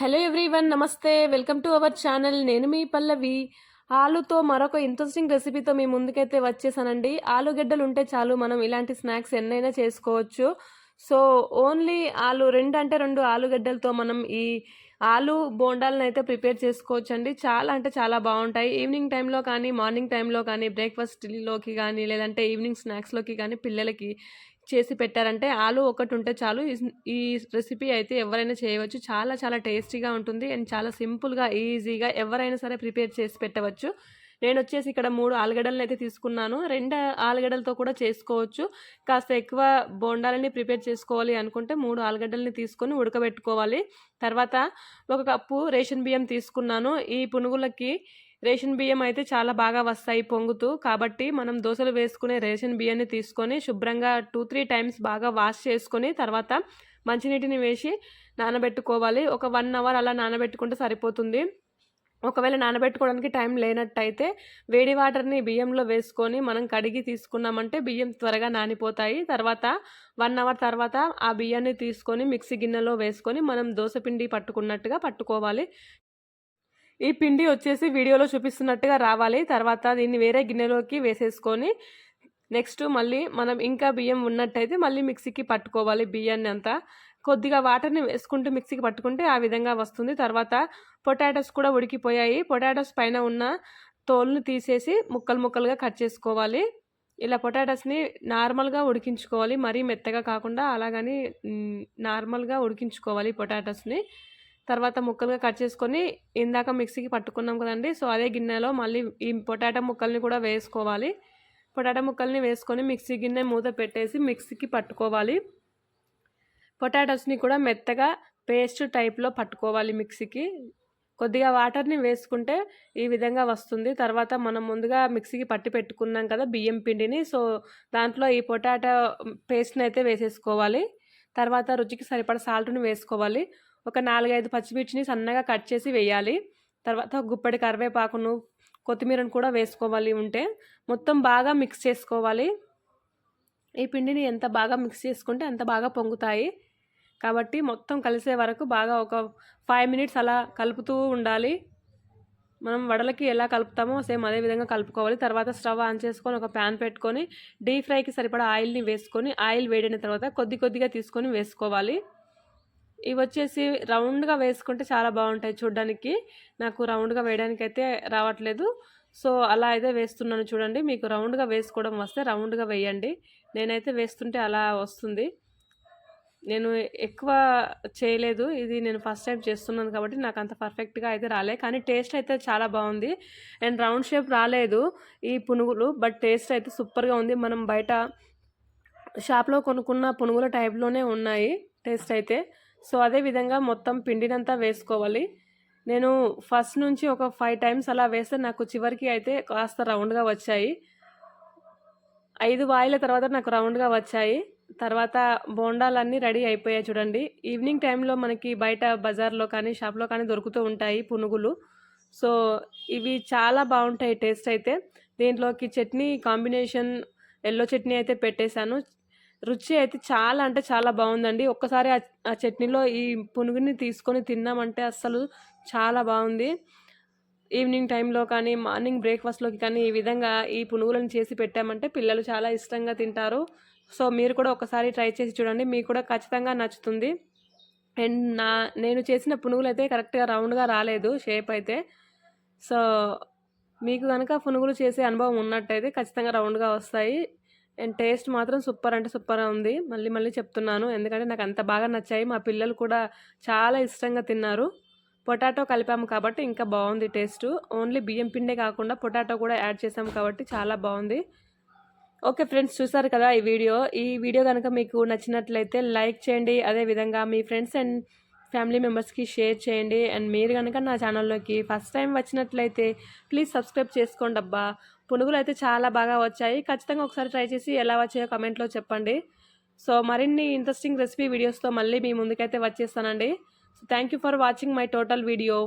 Hello everyone namaste. Welcome to our channel నేను మీ పల్లవి. ఆలుతో మరొక ఇంట్రెస్టింగ్ రెసిపీతో మీ ముందుకైతే వచ్చేసానండి. ఆలుగడ్డలు ఉంటే చాలు మనం ఇలాంటి స్నాక్స్ ఎన్నైనా చేసుకోవచ్చు. సో ఓన్లీ ఆలు రెండు అంటే రెండు ఆలుగడ్డలతో మనం ఈ ఆలు బోండాలను అయితే ప్రిపేర్ చేసుకోవచ్చు అండి చాలా అంటే చాలా బాగుంటాయి. ఈవినింగ్ టైంలో కానీ మార్నింగ్ టైంలో కానీ బ్రేక్ఫాస్ట్లోకి కానీ లేదంటే ఈవినింగ్ స్నాక్స్లోకి కానీ పిల్లలకి చేసి పెట్టారంటే ఆలు ఒకటి ఉంటే చాలు. ఈ- ఈ రెసిపీ అయితే ఎవరైనా చేయవచ్చు. చాలా చాలా టేస్టీగా ఉంటుంది అండ్ చాలా సింపుల్గా ఈజీగా ఎవరైనా సరే ప్రిపేర్ చేసి పెట్టవచ్చు. నేను వచ్చేసి ఇక్కడ మూడు ఆలుగడ్డలను అయితే తీసుకున్నాను. రెండు ఆలుగడ్డలతో కూడా చేసుకోవచ్చు. కాస్త ఎక్కువ బోండాలని ప్రిపేర్ చేసుకోవాలి అనుకుంటే మూడు ఆలుగడ్డల్ని తీసుకొని ఉడకబెట్టుకోవాలి. తర్వాత ఒక కప్పు రేషన్ బియ్యం తీసుకున్నాను. ఈ పునుగులకి రేషన్ బియ్యం అయితే చాలా బాగా వస్తాయి పొంగుతూ. కాబట్టి మనం దోశలు వేసుకునే రేషన్ బియ్యాన్ని తీసుకొని శుభ్రంగా టూ త్రీ టైమ్స్ బాగా వాష్ చేసుకొని తర్వాత మంచినీటిని వేసి నానబెట్టుకోవాలి. ఒక వన్ అవర్ అలా నానబెట్టుకుంటే సరిపోతుంది. ఒకవేళ నానబెట్టుకోవడానికి టైం లేనట్టయితే వేడి వాటర్ని బియ్యంలో వేసుకొని మనం కడిగి తీసుకున్నామంటే బియ్యం త్వరగా నానిపోతాయి. తర్వాత వన్ అవర్ తర్వాత ఆ బియ్యాన్ని తీసుకొని మిక్సీ గిన్నెలో వేసుకొని మనం దోశపిండి పట్టుకున్నట్టుగా పట్టుకోవాలి. ఈ పిండి వచ్చేసి వీడియోలో చూపిస్తున్నట్టుగా రావాలి. తర్వాత దీన్ని వేరే గిన్నెలోకి వేసేసుకొని నెక్స్ట్ మళ్ళీ మనం ఇంకా బియ్యం ఉన్నట్టయితే మళ్ళీ మిక్సీకి పట్టుకోవాలి బియ్యాన్ని అంతా. కొద్దిగా వాటర్ని వేసుకుంటూ మిక్సీకి పట్టుకుంటే ఆ విధంగా వస్తుంది. తర్వాత పొటాటోస్ కూడా ఉడికిపోయాయి. పొటాటోస్ పైన ఉన్న తోలుని తీసేసి ముక్కలు ముక్కలుగా కట్ చేసుకోవాలి. ఇలా పొటాటోస్ని నార్మల్గా ఉడికించుకోవాలి. మరీ మెత్తగా కాకుండా అలాగని నార్మల్గా ఉడికించుకోవాలి పొటాటోస్ని. తర్వాత ముక్కలుగా కట్ చేసుకొని ఇందాక మిక్సీకి పట్టుకున్నాం కదండి. సో అదే గిన్నెలో మళ్ళీ ఈ పొటాటో ముక్కల్ని కూడా వేసుకోవాలి. పొటాటో ముక్కల్ని వేసుకొని మిక్సీ గిన్నె మూత పెట్టేసి మిక్సీకి పట్టుకోవాలి. పొటాటోస్ని కూడా మెత్తగా పేస్ట్ టైప్లో పట్టుకోవాలి మిక్సీకి. కొద్దిగా వాటర్ని వేసుకుంటే ఈ విధంగా వస్తుంది. తర్వాత మనం ముందుగా మిక్సీకి పట్టి పెట్టుకున్నాం కదా బియ్యం పిండిని. సో దాంట్లో ఈ పొటాటో పేస్ట్ని అయితే వేసేసుకోవాలి. తర్వాత రుచికి సరిపడ సాల్ట్ని వేసుకోవాలి. ఒక నాలుగైదు పచ్చిమిర్చిని సన్నగా కట్ చేసి వేయాలి. తర్వాత గుప్పడి కరివేపాకును కొత్తిమీరను కూడా వేసుకోవాలి ఉంటే. మొత్తం బాగా మిక్స్ చేసుకోవాలి. ఈ పిండిని ఎంత బాగా మిక్స్ చేసుకుంటే అంత బాగా పొంగుతాయి. కాబట్టి మొత్తం కలిసే వరకు బాగా ఒక ఫైవ్ మినిట్స్ అలా కలుపుతూ ఉండాలి. మనం వడలకి ఎలా కలుపుతామో సేమ్ అదే విధంగా కలుపుకోవాలి. తర్వాత స్టవ్ ఆన్ చేసుకొని ఒక ప్యాన్ పెట్టుకొని డీప్ ఫ్రైకి సరిపడా ఆయిల్ని వేసుకొని ఆయిల్ వేడిన తర్వాత కొద్ది కొద్దిగా తీసుకొని వేసుకోవాలి. ఇవి వచ్చేసి రౌండ్గా వేసుకుంటే చాలా బాగుంటాయి చూడడానికి. నాకు రౌండ్గా వేయడానికి అయితే రావట్లేదు. సో అలా అయితే వేస్తున్నాను చూడండి. మీకు రౌండ్గా వేసుకోవడం వస్తే రౌండ్గా వేయండి. నేనైతే వేస్తుంటే అలా వస్తుంది. నేను ఎక్కువ చేయలేదు. ఇది నేను ఫస్ట్ టైం చేస్తున్నాను కాబట్టి నాకు అంత పర్ఫెక్ట్గా అయితే రాలే. కానీ టేస్ట్ అయితే చాలా బాగుంది. అండ్ రౌండ్ షేప్ రాలేదు ఈ పునుగులు బట్ టేస్ట్ అయితే సూపర్గా ఉంది. మనం బయట షాప్లో కొనుక్కున్న పునుగుల టైప్లోనే ఉన్నాయి టేస్ట్ అయితే. సో అదే విధంగా మొత్తం పిండినంతా వేసుకోవాలి. నేను ఫస్ట్ నుంచి ఒక ఫైవ్ టైమ్స్ అలా వేస్తే నాకు చివరికి అయితే కాస్త రౌండ్గా వచ్చాయి. ఐదు వాయిల తర్వాత నాకు రౌండ్గా వచ్చాయి. తర్వాత బోండాలన్నీ రెడీ అయిపోయాయి చూడండి. ఈవినింగ్ టైంలో మనకి బయట బజార్లో కానీ షాప్లో కానీ దొరుకుతూ ఉంటాయి పునుగులు. సో ఇవి చాలా బాగుంటాయి టేస్ట్ అయితే. దీంట్లోకి చట్నీ కాంబినేషన్ ఎల్లో చట్నీ అయితే పెట్టేశాను. రుచి అయితే చాలా అంటే చాలా బాగుందండి. ఒక్కసారి ఆ- చట్నీలో ఈ పునుగుని తీసుకొని తిన్నామంటే అస్సలు చాలా బాగుంది. ఈవినింగ్ టైంలో కానీ మార్నింగ్ బ్రేక్ఫాస్ట్లోకి కానీ ఈ విధంగా ఈ పునుగులను చేసి పెట్టామంటే పిల్లలు చాలా ఇష్టంగా తింటారు. సో మీరు కూడా ఒకసారి ట్రై చేసి చూడండి. మీకు కూడా ఖచ్చితంగా నచ్చుతుంది. అండ్ నా నేను చేసిన పునుగులు అయితే కరెక్ట్గా రౌండ్గా రాలేదు షేప్ అయితే. సో మీకు కనుక పునుగులు చేసే అనుభవం ఉన్నట్టయితే ఖచ్చితంగా రౌండ్గా వస్తాయి. అండ్ టేస్ట్ మాత్రం సూపర్ అంటే సూపర్గా ఉంది. మళ్ళీ మళ్ళీ చెప్తున్నాను. ఎందుకంటే నాకు అంత బాగా నచ్చాయి. మా పిల్లలు కూడా చాలా ఇష్టంగా తిన్నారు. పొటాటో కలిపాము కాబట్టి ఇంకా బాగుంది టేస్ట్. ఓన్లీ బియ్యం పిండే కాకుండా పొటాటో కూడా యాడ్ చేసాము కాబట్టి చాలా బాగుంది. ఓకే ఫ్రెండ్స్ చూసారు కదా ఈ వీడియో. ఈ వీడియో కనుక మీకు నచ్చినట్లయితే లైక్ చేయండి. అదేవిధంగా మీ ఫ్రెండ్స్ అండ్ ఫ్యామిలీ మెంబర్స్కి షేర్ చేయండి. అండ్ మీరు కనుక నా ఛానల్లోకి ఫస్ట్ టైం వచ్చినట్లయితే ప్లీజ్ సబ్స్క్రైబ్ చేసుకోండి అబ్బా. పునుగులు అయితే చాలా బాగా వచ్చాయి. ఖచ్చితంగా ఒకసారి ట్రై చేసి ఎలా వచ్చాయో కమెంట్లో చెప్పండి. సో మరిన్ని ఇంట్రెస్టింగ్ రెసిపీ వీడియోస్తో మళ్ళీ మీ ముందుకైతే వచ్చేస్తానండి. So thank you for watching my total video.